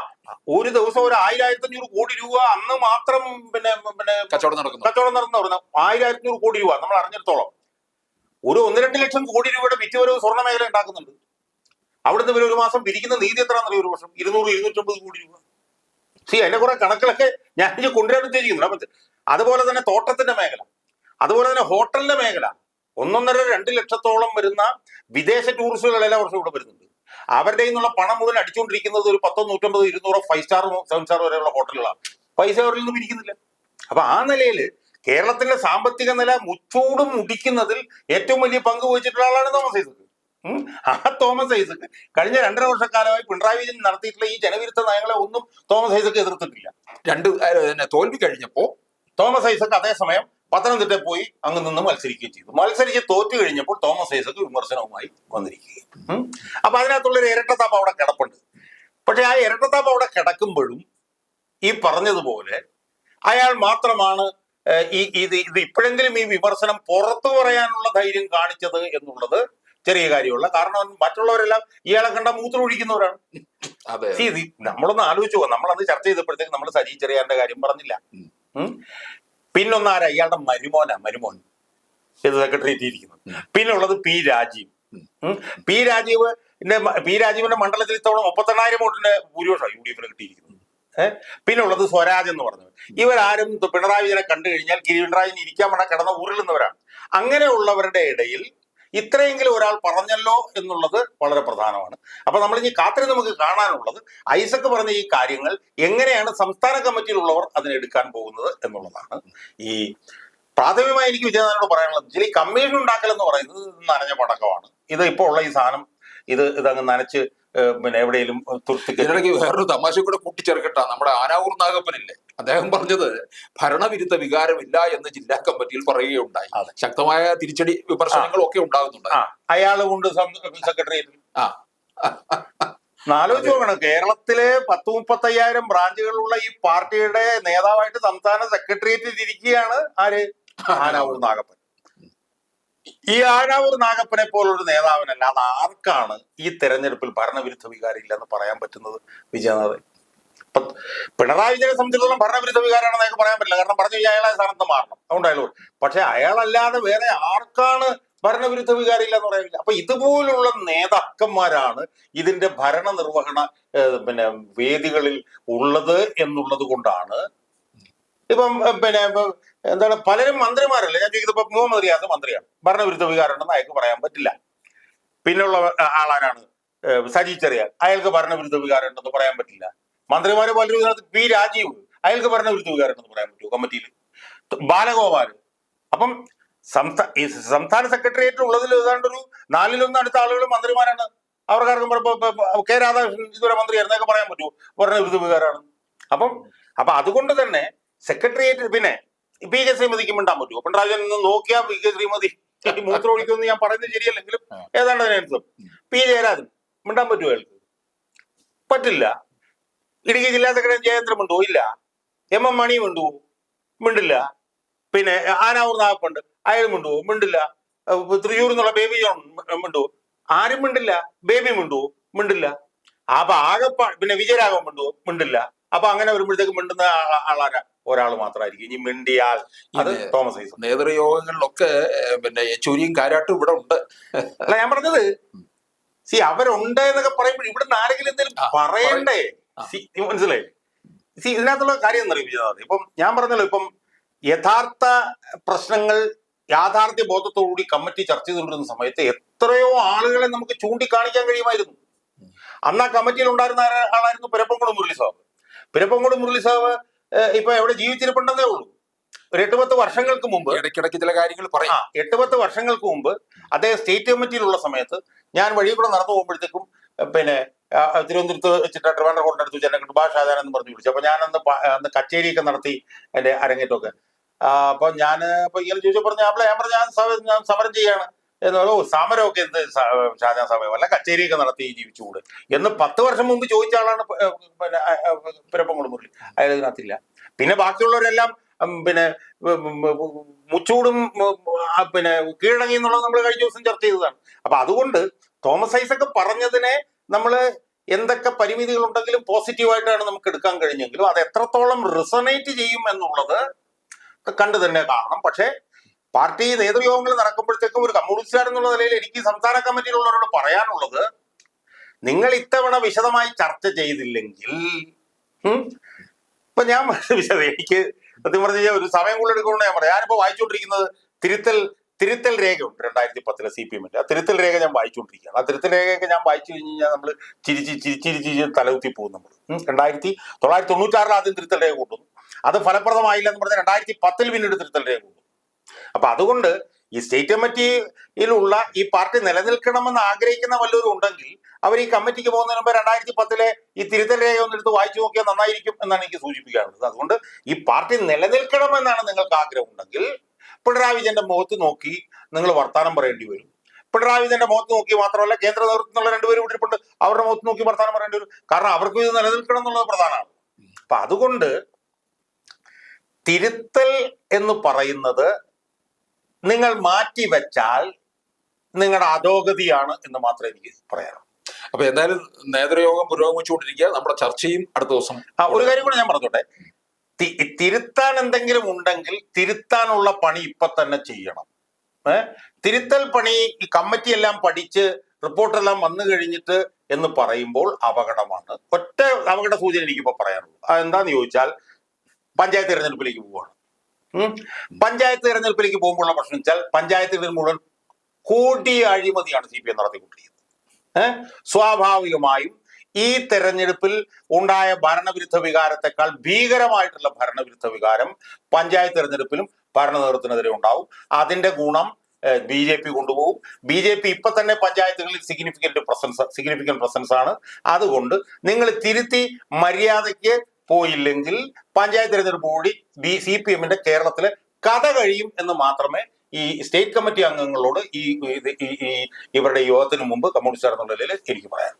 ഒരു ദിവസം ഒരു ആയിരം ആയിരത്തി അഞ്ഞൂറ് കോടി രൂപ അന്ന് മാത്രം പിന്നെ പിന്നെ കച്ചവടം നടക്കുന്നു. കച്ചവടം നടന്നു പറഞ്ഞ ആയിരം ആയിരത്തി അഞ്ഞൂറ് കോടി രൂപ നമ്മൾ അറിഞ്ഞിടത്തോളം. ഒരു ഒന്ന് രണ്ട് ലക്ഷം കോടി രൂപയുടെ വിറ്റുവരവ് സ്വർണ മേഖല ഉണ്ടാക്കുന്നുണ്ട്. അവിടുന്ന് ഇവർ ഒരു മാസം പിരിക്കുന്ന നീതി എത്രയാണെന്നറിയ ഒരു വർഷം? ഇരുന്നൂറ് ഇരുന്നൂറ്റമ്പത് കോടി രൂപ. സി അതിന്റെ കുറെ കണക്കിലൊക്കെ ഞാൻ കൊണ്ടുവരാൻ ഉദ്ദേശിക്കുന്നുണ്ട്. അതുപോലെ തന്നെ തോട്ടത്തിന്റെ മേഖല. അതുപോലെ തന്നെ ഹോട്ടലിന്റെ മേഖല. ഒന്നൊന്നര രണ്ട് ലക്ഷത്തോളം വരുന്ന വിദേശ ടൂറിസ്റ്റുകൾ എല്ലാ വർഷവും ഇവിടെ വരുന്നുണ്ട്. അവരുടെ നിന്നുള്ള പണം മുതൽ അടിച്ചുകൊണ്ടിരിക്കുന്നത് ഒരു പത്തോ നൂറ്റമ്പത് ഇരുന്നൂറോ ഫൈവ് സ്റ്റാർ സെവൻ സ്റ്റാർ വരെയുള്ള ഹോട്ടലുകളാണ്. പൈസ അവരിൽ നിന്ന് പിരിക്കുന്നില്ല. അപ്പൊ ആ നിലയിൽ കേരളത്തിന്റെ സാമ്പത്തിക നില മുച്ചൂടും മുടിക്കുന്നതിൽ ഏറ്റവും വലിയ പങ്ക് വഹിച്ചിട്ടുള്ള ആളാണ് തോമസ് ഐസക്. ആ തോമസ് ഐസക് കഴിഞ്ഞ രണ്ടര വർഷക്കാലമായി പിണറായി വിജയൻ നടത്തിയിട്ടുള്ള ഈ ജനവിരുദ്ധ നയങ്ങളെ ഒന്നും തോമസ് ഐസക് എതിർത്തിട്ടില്ല. രണ്ട് തോൽവി കഴിഞ്ഞപ്പോ തോമസ് ഐസക് അതേസമയം പത്തനംതിട്ടയിൽ പോയി അങ്ങ് നിന്ന് മത്സരിക്കുകയും ചെയ്തു. മത്സരിച്ച് തോറ്റു കഴിഞ്ഞപ്പോൾ തോമസ് ഐസക് വിമർശനവുമായി വന്നിരിക്കുകയും. അപ്പൊ അതിനകത്തുള്ളൊരു ഇരട്ടത്താപ്പ് അവിടെ കിടപ്പുണ്ട്. പക്ഷെ ആ ഇരട്ടത്താപ്പ് അവിടെ കിടക്കുമ്പോഴും ഈ പറഞ്ഞതുപോലെ അയാൾ മാത്രമാണ് ഈ ഇത് ഇത് ഇപ്പോഴെങ്കിലും ഈ വിമർശനം പുറത്തു പറയാനുള്ള ധൈര്യം കാണിച്ചത് എന്നുള്ളത് ചെറിയ കാര്യമുള്ള കാരണം മറ്റുള്ളവരെല്ലാം ഇയാളെ കണ്ട മൂത്രമൊഴിക്കുന്നവരാണ് അതെ. നമ്മളൊന്ന് ആലോചിച്ചു പോകും. നമ്മളത് ചർച്ച ചെയ്തപ്പോഴത്തേക്ക് നമ്മൾ സജി ചെറിയാന്റെ കാര്യം പറഞ്ഞില്ല. പിന്നൊന്നാരാ? ഇയാളുടെ മരുമോനാ മരുമോൻ. ഇത് സെക്രട്ടറി എത്തിയിരിക്കുന്നത് പിന്നെ ഉള്ളത് P Rajeev. P Rajeev P രാജീവിന്റെ മണ്ഡലത്തിൽ ഇത്തവണ മുപ്പത്തെണ്ണായിരം വോട്ടിന് ഭൂരിപക്ഷം യു ഡി എഫിന് കിട്ടിയിരിക്കുന്നത് ഏഹ് പിന്നെ ഉള്ളത് സ്വരാജ് എന്ന് പറഞ്ഞത് ഇവരാരും പിണറായി വിജയനെ കണ്ടു കഴിഞ്ഞാൽ പിണറായി ഇരിക്കാൻ വേണ്ട കിടന്ന ഉരുളുന്നവരാണ് അങ്ങനെയുള്ളവരുടെ ഇടയിൽ ഇത്രയെങ്കിലും ഒരാൾ പറഞ്ഞല്ലോ എന്നുള്ളത് വളരെ പ്രധാനമാണ്. അപ്പൊ നമ്മൾ ഇനി കാത്തിരി നമുക്ക് കാണാനുള്ളത് ഐസക് പറഞ്ഞ ഈ കാര്യങ്ങൾ എങ്ങനെയാണ് സംസ്ഥാന കമ്മിറ്റിയിലുള്ളവർ അതിനെടുക്കാൻ പോകുന്നത് എന്നുള്ളതാണ്. ഈ പ്രാഥമികമായി എനിക്ക് വിജയനാഥനോട് പറയാനുള്ളത് ഈ കമ്മീഷൻ ഉണ്ടാക്കൽ എന്ന് പറയുന്നത് നനഞ്ഞ പടക്കമാണ്. ഇത് ഇപ്പോൾ ഉള്ള ഈ സാധനം ഇത് ഇതങ്ങ് നനച്ച് പിന്നെ എവിടെയെങ്കിലും തുർത്തി വേറൊരു തമാശ കൂടെ കൂട്ടിച്ചേർക്കട്ടാ. നമ്മുടെ ആനാവൂർ നാഗപ്പനില്ലേ? അദ്ദേഹം പറഞ്ഞത് ഭരണവിരുദ്ധ വികാരമില്ല എന്ന് ജില്ലാ കമ്മിറ്റിയിൽ പറയുകയുണ്ടായി. ശക്തമായ തിരിച്ചടി വിമർശനങ്ങളും ഒക്കെ ഉണ്ടാകുന്നുണ്ട്. അയാൾ കൊണ്ട് സെക്രട്ടേറിയറ്റിൽ ആ. ആലോചിച്ച് നോക്കണം. കേരളത്തിലെ പത്ത് മുപ്പത്തയ്യായിരം ബ്രാഞ്ചുകളുള്ള ഈ പാർട്ടിയുടെ നേതാവായിട്ട് സംസ്ഥാന സെക്രട്ടേറിയറ്റിൽ ഇരിക്കുകയാണ് ആര്? ആനാവൂർ നാഗപ്പൻ. ഈ ആനാവൂർ നാഗപ്പനെ പോലൊരു നേതാവിനല്ല അത് ആർക്കാണ് ഈ തെരഞ്ഞെടുപ്പിൽ ഭരണവിരുദ്ധ വികാരം ഇല്ലെന്ന് പറയാൻ പറ്റുന്നത് വിജയനാഥൻ? പിണറായി വിജയനെ സംബന്ധിച്ചിടത്തോളം ഭരണവിരുദ്ധ വികാരമാണെന്ന് അയാൾക്ക് പറയാൻ പറ്റില്ല. കാരണം പറഞ്ഞു അയാളെ സ്ഥാനത്ത് മാറണം. അതുകൊണ്ട് അയാൾ പക്ഷെ അയാളല്ലാതെ വേറെ ആർക്കാണ് ഭരണവിരുദ്ധ വികാരം ഇല്ലെന്ന് പറയാൻ അപ്പൊ ഇതുപോലുള്ള നേതാക്കന്മാരാണ് ഇതിന്റെ ഭരണ നിർവഹണ പിന്നെ വേദികളിൽ ഉള്ളത് എന്നുള്ളത് കൊണ്ടാണ് ഇപ്പം പിന്നെ എന്താണ് പലരും മന്ത്രിമാരല്ലേ? ഞാൻ ചോദിക്കുന്നത് ഇപ്പൊ മുഹമ്മദ് റിയാസ് മന്ത്രിയാണ്. ഭരണവിരുദ്ധ വികാരം ഉണ്ടെന്ന് അയാൾക്ക് പറയാൻ പറ്റില്ല. പിന്നെയുള്ള ആളാരാണ്? സജി ചെറിയാൻ. അയാൾക്ക് ഭരണവിരുദ്ധ വികാരം ഉണ്ടെന്ന് പറയാൻ പറ്റില്ല. മന്ത്രിമാരെ പലരും ഇതിനകത്ത് പി രാജീവ് അയാൾക്ക് ഭരണവിരുദ്ധ വികാരം ഉണ്ടെന്ന് പറയാൻ പറ്റുമോ കമ്മിറ്റിയിൽ? ബാലഗോപാൽ അപ്പം സംസ്ഥാന സംസ്ഥാന സെക്രട്ടേറിയറ്റ് ഉള്ളതിൽ ഏതാണ്ട് ഒരു നാലിലൊന്ന് അടുത്ത ആളുകൾ മന്ത്രിമാരാണ്. അവർക്കാർക്കും കെ രാധാകൃഷ്ണൻ ഇതുവരെ മന്ത്രിയായിരുന്നൊക്കെ പറയാൻ പറ്റുമോ? ഭരണവിരുദ്ധ വികാരമാണ് അപ്പം അപ്പൊ അതുകൊണ്ട് തന്നെ സെക്രട്ടേറിയറ്റ് പിന്നെ പി കെ ശ്രീമതിക്ക് മിണ്ടാൻ പറ്റുമോ? പിണറായി ഒന്ന് നോക്കിയാൽ പി കെ ശ്രീമതി മൂത്രമൊഴിക്കുമെന്ന് ഞാൻ പറയുന്നത് ശരിയല്ലെങ്കിലും. ഏതാണ്ട് അതിനനുസരിച്ച്. പി ജയരാജൻ മിണ്ടാൻ പറ്റുമോ അയാൾക്ക്? പറ്റില്ല. ഇടുക്കി ജില്ലാ സെക്രട്ടറി ജയചന്ദ്രൻ ഇല്ല. എം എം മണി മിണ്ടുവോ മിണ്ടില്ല. പിന്നെ ആനാവൂർ നാഗപ്പുണ്ട്. അയാൾ മിണ്ടുവോ മിണ്ടില്ല. തൃശ്ശൂർ എന്നുള്ള ബേബി ജോൺ മിണ്ടോ? ആരും മിണ്ടില്ല. ബേബി മിണ്ടോ? മിണ്ടില്ല. അപ്പൊ ആകെ പിന്നെ വിജയരാഘവൻ മിണ്ടോ? മിണ്ടില്ല. അപ്പൊ അങ്ങനെ വരുമ്പോഴത്തേക്ക് മിണ്ടുന്ന ആളാരാ? ഒരാൾ മാത്രമായിരിക്കും. ഇനി മിണ്ടിയാൽ അത് തോമസ് ഐസക് നേതൃയോഗങ്ങളിലൊക്കെ പിന്നെ യെച്ചൂരിയും കാരാട്ടും ഇവിടെ ഉണ്ട്. അല്ല ഞാൻ പറഞ്ഞത് സി അവരുണ്ട് എന്നൊക്കെ പറയുമ്പോൾ ഇവിടുന്ന് ആരെങ്കിലും എന്തെങ്കിലും പറയണ്ടേ? മനസ്സിലായി സി ഇതിനകത്തുള്ള കാര്യം എന്നറിയും വിജയനാഥ് ഇപ്പം ഞാൻ പറഞ്ഞല്ലോ ഇപ്പം യഥാർത്ഥ പ്രശ്നങ്ങൾ യാഥാർത്ഥ്യ ബോധത്തോടുകൂടി കമ്മിറ്റി ചർച്ച ചെയ്തുകൊണ്ടിരുന്ന സമയത്ത് എത്രയോ ആളുകളെ നമുക്ക് ചൂണ്ടിക്കാണിക്കാൻ കഴിയുമായിരുന്നു. അന്ന് ആ കമ്മിറ്റിയിൽ ഉണ്ടായിരുന്ന ആളായിരുന്നു പിരപ്പംകുളം മുരളി സാബ് പിരപ്പംകുളം മുരളി സാബ് ഇപ്പൊ എവിടെ ജീവിച്ചിരിപ്പുണ്ടെന്നേ ഉള്ളൂ. ഒരു എട്ട് പത്ത് വർഷങ്ങൾക്ക് മുമ്പ് ഇടയ്ക്കിടയ്ക്ക് ചില കാര്യങ്ങൾ പറയാം. എട്ട് പത്ത് വർഷങ്ങൾക്ക് മുമ്പ് അദ്ദേഹം സ്റ്റേറ്റ് കമ്മിറ്റിയിലുള്ള സമയത്ത് ഞാൻ വഴി കൂടെ നടന്നു പോകുമ്പോഴത്തേക്കും പിന്നെ തിരുവനന്തപുരത്ത് വെച്ചിട്ട് ട്രിവാൻഡ്രം കൊണ്ടെടുത്ത് വെച്ച് എന്നെ കൊണ്ട് ഭാഷാദാനം എന്ന് പറഞ്ഞു വിളിച്ചു അപ്പൊ ഞാൻ അന്ന് കച്ചേരിയൊക്കെ നടത്തി എന്റെ അരങ്ങേറ്റമൊക്കെ ആ, അപ്പൊ ഞാൻ അപ്പൊ ഇങ്ങനെ ചോദിച്ചു പറഞ്ഞു അപ്പോൾ ഞാൻ പറഞ്ഞു ഞാൻ സമ- ഞാൻ സമരം ചെയ്യാണ് എന്ന് ഓ സമരമൊക്കെ എന്ത് ഷാജാൻ സമയം അല്ല കച്ചേരിയൊക്കെ നടത്തി ജീവിച്ചുകൂടെ എന്ന് പത്ത് വർഷം മുമ്പ് ചോദിച്ച ആളാണ് പിന്നെ പിരപ്പംകുളം മുരളി അയാൾ ഇതിനകത്തില്ല പിന്നെ ബാക്കിയുള്ളവരെല്ലാം പിന്നെ മുച്ചൂടും പിന്നെ കീഴടങ്ങി എന്നുള്ളത് നമ്മൾ കഴിഞ്ഞ ദിവസം ചർച്ച ചെയ്തതാണ് അപ്പൊ അതുകൊണ്ട് തോമസ് ഐസക് പറഞ്ഞതിനെ നമ്മൾ എന്തൊക്കെ പരിമിതികൾ ഉണ്ടെങ്കിലും പോസിറ്റീവായിട്ടാണ് നമുക്ക് എടുക്കാൻ കഴിഞ്ഞെങ്കിലും അത് എത്രത്തോളം റിസണേറ്റ് ചെയ്യും എന്നുള്ളത് കണ്ടു തന്നെ കാണണം. പക്ഷേ പാർട്ടി നേതൃയോഗങ്ങൾ നടക്കുമ്പോഴത്തേക്കും ഒരു കമ്മ്യൂണിസ്റ്റുകാർ എന്നുള്ള നിലയിൽ എനിക്ക് സംസ്ഥാന കമ്മിറ്റിയിലുള്ളവരോട് പറയാനുള്ളത് നിങ്ങൾ ഇത്തവണ വിശദമായി ചർച്ച ചെയ്തില്ലെങ്കിൽ ഇപ്പൊ ഞാൻ വിശദം എനിക്ക് സത്യം പറഞ്ഞു ഒരു സമയം കൂടുതൽ എടുക്കുന്നുണ്ട് ഞാൻ പറയാം. ഞാനിപ്പോ വായിച്ചുകൊണ്ടിരിക്കുന്നത് തിരുത്തൽ തിരുത്തൽ രേഖയുണ്ട് രണ്ടായിരത്തി പത്തിലെ സി പി എമ്മിന്റെ ആ തിരുത്തൽ രേഖ ഞാൻ വായിച്ചുകൊണ്ടിരിക്കുകയാണ്. ആ തിരുത്തൽ രേഖയൊക്കെ ഞാൻ വായിച്ചു കഴിഞ്ഞ് കഴിഞ്ഞാൽ നമ്മൾ ചിരിച്ച് ചിരിച്ചിരിച്ച് തലകുത്തി പോകും നമ്മൾ രണ്ടായിരത്തി തൊള്ളായിരത്തി തൊണ്ണൂറ്റാറിൽ ആദ്യം തിരുത്തൽ രേഖ കൊണ്ടുവന്നു. അത് ഫലപ്രദമായില്ല എന്ന് പറഞ്ഞാൽ രണ്ടായിരത്തി പത്തിൽ പിന്നീട് തിരുത്തൽ രേഖ കൊണ്ടുവന്നു. അപ്പൊ അതുകൊണ്ട് ഈ സ്റ്റേറ്റ് കമ്മിറ്റിയിലുള്ള ഈ പാർട്ടി നിലനിൽക്കണമെന്ന് ആഗ്രഹിക്കുന്ന വല്ലവരും ഉണ്ടെങ്കിൽ അവർ ഈ കമ്മിറ്റിക്ക് പോകുന്നതിന് മുമ്പ് രണ്ടായിരത്തി പത്തിലെ ഈ തിരുത്തൽ രേഖ ഒന്നെടുത്ത് വായിച്ചു നോക്കിയാൽ നന്നായിരിക്കും എന്നാണ് എനിക്ക് സൂചിപ്പിക്കാനുള്ളത്. അതുകൊണ്ട് ഈ പാർട്ടി നിലനിൽക്കണമെന്നാണ് നിങ്ങൾക്ക് ആഗ്രഹം ഉണ്ടെങ്കിൽ പിണറായി വിജയന്റെ മുഖത്ത് നോക്കി നിങ്ങൾ വർത്താനം പറയേണ്ടി വരും. പിണറായി വിജയന്റെ മുഖത്ത് നോക്കി മാത്രമല്ല കേന്ദ്ര നേതൃത്വത്തിലുള്ള രണ്ടുപേരും ഇവിടെപ്പുണ്ട് അവരുടെ മുഖത്ത് നോക്കി വർത്താനം പറയേണ്ടി വരും. കാരണം അവർക്കും ഇത് നിലനിൽക്കണം എന്നുള്ളത് പ്രധാനമാണ്. അപ്പൊ അതുകൊണ്ട് തിരുത്തൽ എന്ന് പറയുന്നത് നിങ്ങൾ മാറ്റി വെച്ചാൽ നിങ്ങളുടെ അധോഗതിയാണ് എന്ന് മാത്രമേ എനിക്ക് പറയാറുള്ളൂ അപ്പൊ എന്തായാലും നേതൃയോഗം പുരോഗമിച്ചുകൊണ്ടിരിക്കുക. നമ്മുടെ ചർച്ചയും അടുത്ത ദിവസം ആ ഒരു കാര്യം കൂടെ ഞാൻ പറഞ്ഞോട്ടെ. തിരുത്താൻ എന്തെങ്കിലും ഉണ്ടെങ്കിൽ തിരുത്താനുള്ള പണി ഇപ്പൊ തന്നെ ചെയ്യണം. തിരുത്തൽ പണി ഈ കമ്മിറ്റി എല്ലാം പഠിച്ച് റിപ്പോർട്ടെല്ലാം വന്നു കഴിഞ്ഞിട്ട് എന്ന് പറയുമ്പോൾ അപകടമാണ്. ഒറ്റ അപകട സൂചന എനിക്കിപ്പോ പറയാനുള്ളൂ. അതെന്താന്ന് ചോദിച്ചാൽ പഞ്ചായത്ത് തിരഞ്ഞെടുപ്പിലേക്ക് പോവാണ്. പഞ്ചായത്ത് തിരഞ്ഞെടുപ്പിലേക്ക് പോകുമ്പോഴുള്ള പ്രശ്നം വെച്ചാൽ പഞ്ചായത്ത് മുഴുവൻ കൂടിയ അഴിമതിയാണ് സി പി എം നടത്തിക്കൊണ്ടിരിക്കുന്നത്. സ്വാഭാവികമായും ഈ തെരഞ്ഞെടുപ്പിൽ ഉണ്ടായ ഭരണവിരുദ്ധ വികാരത്തെക്കാൾ ഭീകരമായിട്ടുള്ള ഭരണവിരുദ്ധ വികാരം പഞ്ചായത്ത് തെരഞ്ഞെടുപ്പിലും ഭരണ നേതൃത്വത്തിനെതിരെ ഉണ്ടാവും. അതിന്റെ ഗുണം ബി ജെ പി കൊണ്ടുപോകും. ബി ജെ പി ഇപ്പൊ തന്നെ പഞ്ചായത്തുകളിൽ സിഗ്നിഫിക്കന്റ് പ്രസൻസ് സിഗ്നിഫിക്കന്റ് പ്രസൻസ് ആണ്. അതുകൊണ്ട് നിങ്ങൾ തിരുത്തി മര്യാദയ്ക്ക് പോയില്ലെങ്കിൽ പഞ്ചായത്ത് തെരഞ്ഞെടുപ്പ് കൂടി ബി സി പി എമ്മിന്റെ കേരളത്തിലെ കഥ കഴിയും എന്ന് മാത്രമേ ഈ സ്റ്റേറ്റ് കമ്മിറ്റി അംഗങ്ങളോട് ഈ ഇവരുടെ യോഗത്തിന് മുമ്പ് കമ്മ്യൂണിസ്റ്റ് എന്നുള്ള നിലയിൽ എനിക്ക് പറയാം